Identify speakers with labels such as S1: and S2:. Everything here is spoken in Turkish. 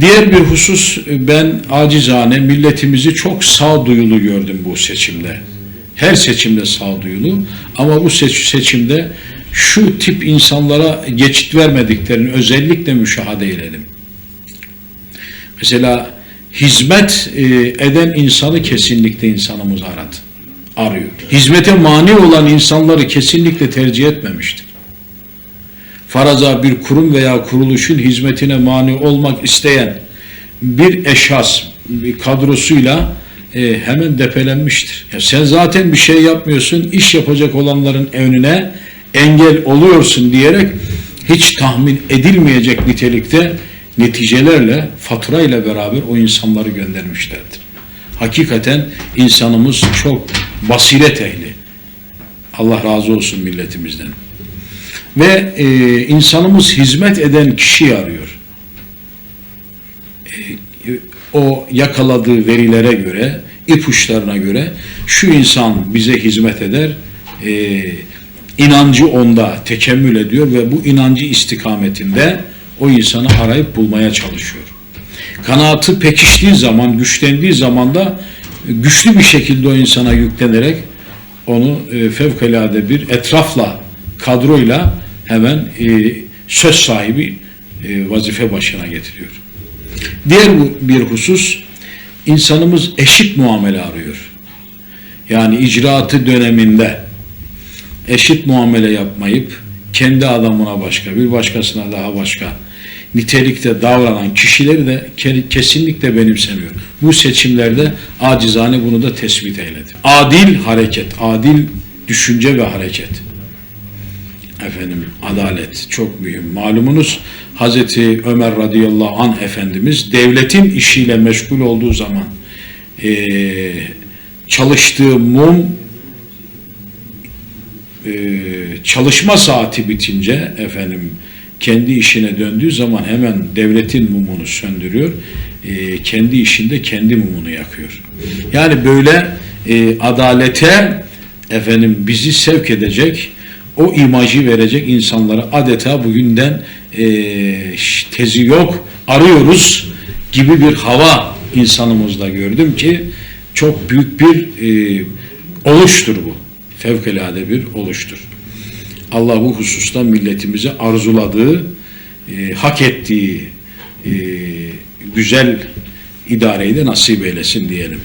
S1: Diğer bir husus ben acizane milletimizi çok sağduyulu gördüm bu seçimde. Her seçimde sağduyulu ama bu seç- seçimde şu tip insanlara geçit vermediklerini özellikle müşahede eyledim. Mesela hizmet e, eden insanı kesinlikle insanımız aradı, arıyor. Hizmete mani olan insanları kesinlikle tercih etmemiştir. Faraza bir kurum veya kuruluşun hizmetine mani olmak isteyen bir eşas, bir kadrosuyla e, hemen depelenmiştir. Ya sen zaten bir şey yapmıyorsun, iş yapacak olanların önüne engel oluyorsun diyerek hiç tahmin edilmeyecek nitelikte neticelerle, faturayla beraber o insanları göndermişlerdir. Hakikaten insanımız çok basiret ehli. Allah razı olsun milletimizden. Ve e, insanımız hizmet eden kişiyi arıyor. E, o yakaladığı verilere göre, ipuçlarına göre şu insan bize hizmet eder, e, inancı onda tekemmül ediyor ve bu inancı istikametinde o insanı arayıp bulmaya çalışıyor. Kanaatı pekiştiği zaman, güçlendiği zaman da güçlü bir şekilde o insana yüklenerek onu e, fevkalade bir etrafla, kadroyla hemen e, söz sahibi e, vazife başına getiriyor. Diğer bir husus, insanımız eşit muamele arıyor. Yani icraatı döneminde eşit muamele yapmayıp kendi adamına başka, bir başkasına daha başka nitelikte davranan kişileri de ke- kesinlikle benimsemiyor. Bu seçimlerde acizane bunu da tespit eyledi. Adil hareket, adil düşünce ve hareket. Efendim adalet çok mühim. Malumunuz Hazreti Ömer radıyallahu an Efendimiz devletin işiyle meşgul olduğu zaman eee, çalıştığı mum e, çalışma saati bitince efendim kendi işine döndüğü zaman hemen devletin mumunu söndürüyor. e, kendi işinde kendi mumunu yakıyor. Yani böyle e, adalete efendim bizi sevk edecek o imajı verecek insanları adeta bugünden e, tezi yok arıyoruz gibi bir hava insanımızda gördüm ki çok büyük bir e, oluştur bu. Fevkalade bir oluştur. Allah bu hususta milletimize arzuladığı, e, hak ettiği e, güzel idareyi de nasip eylesin diyelim.